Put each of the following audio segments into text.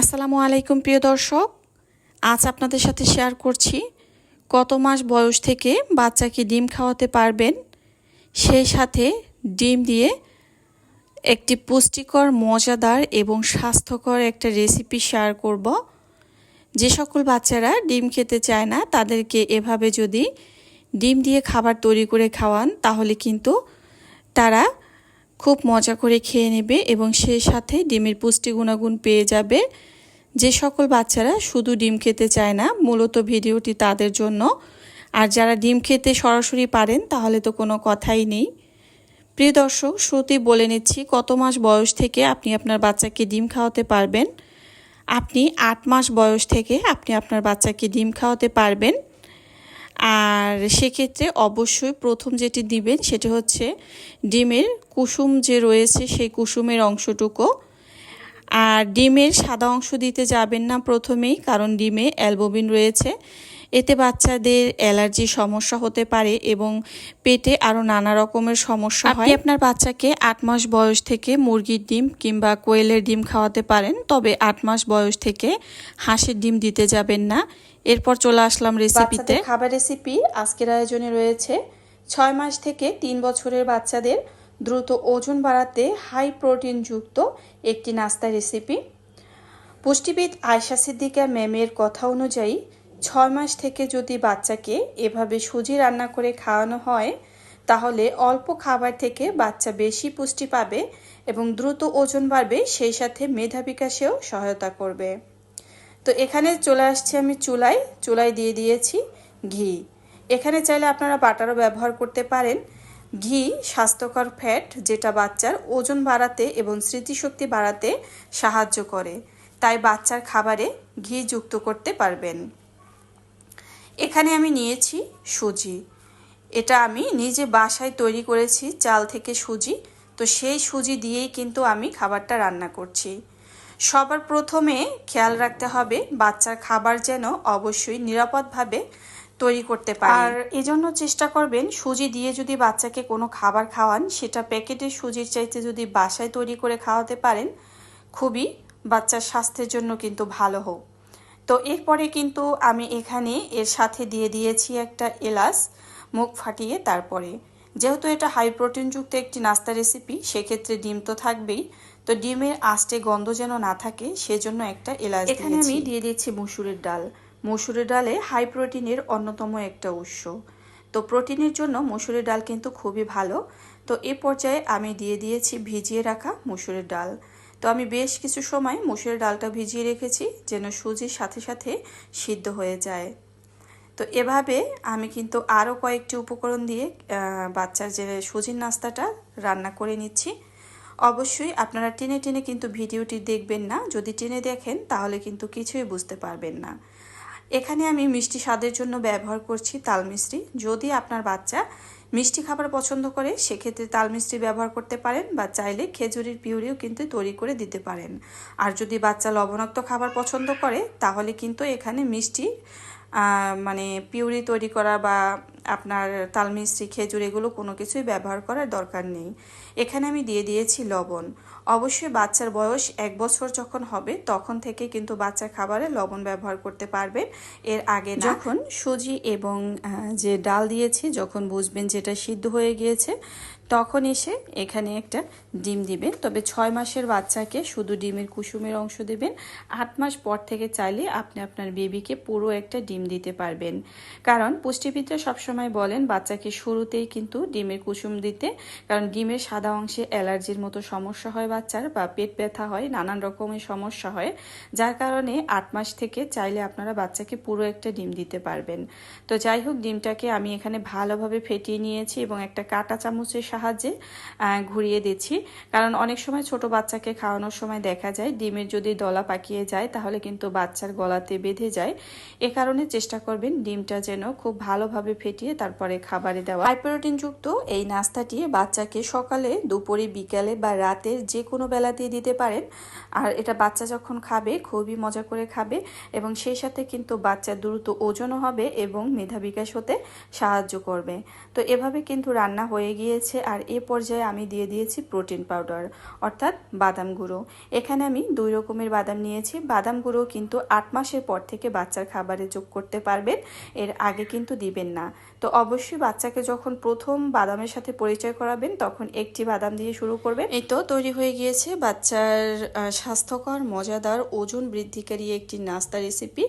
আসসালামু আলাইকুম, প্রিয় দর্শক। আজ আপনাদের সাথে শেয়ার করছি কত মাস বয়স থেকে বাচ্চাকে ডিম খাওয়াতে পারবেন? সেই সাথে ডিম দিয়ে একটি পুষ্টিকর, মজাদার এবং স্বাস্থ্যকর একটা রেসিপি শেয়ার করব। যে সকল বাচ্চারা ডিম খেতে চায় না, তাদেরকে এভাবে যদি ডিম দিয়ে খাবার তৈরি করে খাওয়ান, তাহলে কিন্তু তারা খুব মজা করে খেয়ে নেবে এবং সেই সাথে ডিমের পুষ্টি গুণাগুণ পেয়ে যাবে। যে সকল বাচ্চারা শুধু ডিম খেতে চায় না, মূলত ভিডিওটি তাদের জন্য। আর যারা ডিম খেতে সরাসরি পারেন, তাহলে তো কোনো কথাই নেই। প্রিয় দর্শক, শ্রুতি বলে নিচ্ছি, কত মাস বয়স থেকে আপনি আপনার বাচ্চাকে ডিম খাওয়াতে পারবেন? আপনি আট মাস বয়স থেকে আপনি আপনার বাচ্চাকে ডিম খাওয়াতে পারবেন। আর সেক্ষেত্রে অবশ্যই প্রথম যেটি দিবেন সেটি হচ্ছে ডিমের কুসুম যে রয়েছে সেই কুসুমের অংশটুকু। আর ডিমের সাদা অংশ দিতে যাবেন না প্রথমেই, কারণ ডিমে অ্যালবোবিন রয়েছে। এতে বাচ্চাদের অ্যালার্জির সমস্যা হতে পারে এবং পেটে আরও নানা রকমের সমস্যা হয়। আপনার বাচ্চাকে আট মাস বয়স থেকে মুরগির ডিম কিংবা কোয়েলের ডিম খাওয়াতে পারেন তবে আট মাস বয়স থেকে হাঁসের ডিম দিতে যাবেন না। এরপর চলে আসলাম রেসিপিতে খাবার রেসিপি আজকের আয়োজনে রয়েছে ছয় মাস থেকে তিন বছরের বাচ্চাদের দ্রুত ওজন বাড়াতে হাই প্রোটিনযুক্ত একটি নাস্তা রেসিপি পুষ্টিবিদ আয়সা সিদ্দিকা ম্যামের কথা অনুযায়ী ছয় মাস থেকে যদি বাচ্চাকে এভাবে সুজি রান্না করে খাওয়ানো হয়, তাহলে অল্প খাবার থেকে বাচ্চা বেশি পুষ্টি পাবে এবং দ্রুত ওজন বাড়বে, সেই সাথে মেধা বিকাশেও সহায়তা করবে। তো এখানে চলে আসছে আমি চুলায়। চুলায় দিয়ে দিয়েছি ঘি। এখানে চাইলে আপনারা বাটারও ব্যবহার করতে পারেন। ঘি স্বাস্থ্যকর ফ্যাট, যেটা বাচ্চার ওজন বাড়াতে এবং স্মৃতিশক্তি বাড়াতে সাহায্য করে। তাই বাচ্চার খাবারে ঘি যুক্ত করতে পারবেন। এখানে আমি নিয়েছি সুজি। এটা আমি নিজে বাসায় তৈরি করেছি চাল থেকে সুজি। তো সেই সুজি দিয়েই কিন্তু আমি খাবারটা রান্না করছি। সবার প্রথমে খেয়াল রাখতে হবে বাচ্চার খাবার যেন অবশ্যই নিরাপদভাবে তৈরি করতে পারে। আর এজন্য চেষ্টা করবেন সুজি দিয়ে যদি বাচ্চাকে কোনো খাবার খাওয়ান, সেটা প্যাকেটের সুজির চাইতে যদি বাসায় তৈরি করে খাওয়াতে পারেন, খুবই বাচ্চার স্বাস্থ্যের জন্য কিন্তু ভালো হোক। তো এরপরে কিন্তু আমি এখানে এর সাথে দিয়ে দিয়েছি একটা এলাচ মুখ ফাটিয়ে তারপরে। যেহেতু এটা হাই প্রোটিনযুক্ত একটি নাস্তা রেসিপি সেক্ষেত্রে ডিম তো থাকবেই। তো ডিমের আস্তে গন্ধ যেন না থাকে সেজন্য একটা এলাচ এখানে আমি দিয়ে দিয়েছি মুসুরের ডাল। মসুরের ডালে হাই প্রোটিনের অন্যতম একটা উৎস। তো প্রোটিনের জন্য মসুরের ডাল কিন্তু খুবই ভালো। তো এ পর্যায়ে আমি দিয়ে দিয়েছি ভিজিয়ে রাখা মসুরের ডাল। তো আমি বেশ কিছু সময় মসুরের ডালটা ভিজিয়ে রেখেছি যেন সুজির সাথে সাথে সিদ্ধ হয়ে যায়। তো এভাবে আমি কিন্তু আরও কয়েকটি উপকরণ দিয়ে বাচ্চার যে সুজির নাস্তাটা রান্না করে নিচ্ছি। অবশ্যই আপনারা টেনে টেনে কিন্তু ভিডিওটি দেখবেন না। যদি টেনে দেখেন, তাহলে কিন্তু কিছুই বুঝতে পারবেন না। এখানে আমি মিষ্টি স্বাদের জন্য ব্যবহার করছি তাল মিষ্টি। যদি আপনার বাচ্চা মিষ্টি খাবার পছন্দ করে, সেক্ষেত্রে তাল মিষ্টি ব্যবহার করতে পারেন বা চাইলে খেজুরির পিউরিও কিন্তু তৈরি করে দিতে পারেন। আর যদি বাচ্চা লবণাক্ত খাবার পছন্দ করে, তাহলে কিন্তু এখানে মিষ্টি মানে পিউরি তৈরি করা বা আপনার তালমিস্ত্রি, খেজুর এগুলো কোনো কিছুই ব্যবহার করার দরকার নেই। এখানে আমি দিয়ে দিয়েছি লবণ। অবশ্যই বাচ্চার বয়স এক বছর যখন হবে, তখন থেকে কিন্তু বাচ্চার খাবারে লবণ ব্যবহার করতে পারবেন। এর আগে যখন সুজি এবং যে ডাল দিয়েছি, যখন বুঝবেন যেটা সিদ্ধ হয়ে গিয়েছে, তখন এসে এখানে একটা ডিম দিবেন। তবে ছয় মাসের বাচ্চাকে শুধু ডিমের কুসুমের অংশ দেবেন। আট মাস পর থেকে চাইলে আপনি আপনার বেবিকে পুরো একটা ডিম দিতে পারবেন। কারণ পুষ্টিবিদরা সবসময় বলেন, বাচ্চাকে শুরুতেই কিন্তু ডিমের কুসুম দিতে, কারণ ডিমের সাদা অংশে অ্যালার্জির মতো সমস্যা হয় বাচ্চার বা পেট ব্যথা হয়, নানান রকমের সমস্যা হয়, যার কারণে আট মাস থেকে চাইলে আপনারা বাচ্চাকে পুরো একটা ডিম দিতে পারবেন। তো যাই হোক, ডিমটাকে আমি এখানে ভালোভাবে ফেটিয়ে নিয়েছি এবং একটা কাটা চামচের সাহায্যে ঘুরিয়ে দিচ্ছি। কারণ অনেক সময় ছোট বাচ্চাকে খাওয়ানোর সময় দেখা যায়, ডিমের যদি দলা পাকিয়ে যায়, তাহলে কিন্তু বাচ্চার গলাতে বেঁধে যায়। এ কারণে চেষ্টা করবেন ডিমটা যেন খুব ভালোভাবে ফেটিয়ে তারপরে খাবারে দেওয়া। হাই প্রোটিনযুক্ত এই নাস্তাটি বাচ্চাকে সকালে, দুপুরে, বিকালে বা রাতের যে কোনো বেলাতেই দিতে পারেন। আর এটা বাচ্চা যখন খাবে, খুবই মজা করে খাবে এবং সেই সাথে কিন্তু বাচ্চা দ্রুত ওজনও হবে এবং মেধা বিকাশ হতে সাহায্য করবে। তো এভাবে কিন্তু রান্না হয়ে গিয়েছে আর এ পর্যায়ে আমি দিয়ে দিয়েছি প্রোটিন পাউডার, অর্থাৎ বাদাম গুঁড়ো। এখানে আমি দুই রকমের বাদাম নিয়েছি। বাদাম গুঁড়ো কিন্তু আট মাসের পর থেকে বাচ্চার খাবারে যোগ করতে পারবেন। এর আগে কিন্তু দিবেন না। তো অবশ্যই বাচ্চাকে যখন প্রথম বাদামের সাথে পরিচয় করাবেন, তখন একটি বাদাম দিয়ে শুরু করবেন। এই তো তৈরি হয়ে গিয়েছে বাচ্চার স্বাস্থ্যকর, মজাদার, ওজন বৃদ্ধিকারী একটি নাস্তা রেসিপি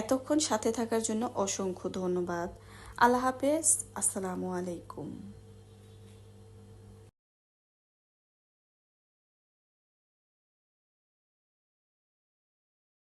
এতক্ষণ সাথে থাকার জন্য অসংখ্য ধন্যবাদ। আল্লাহ হাফেজ। আসসালামু আলাইকুম।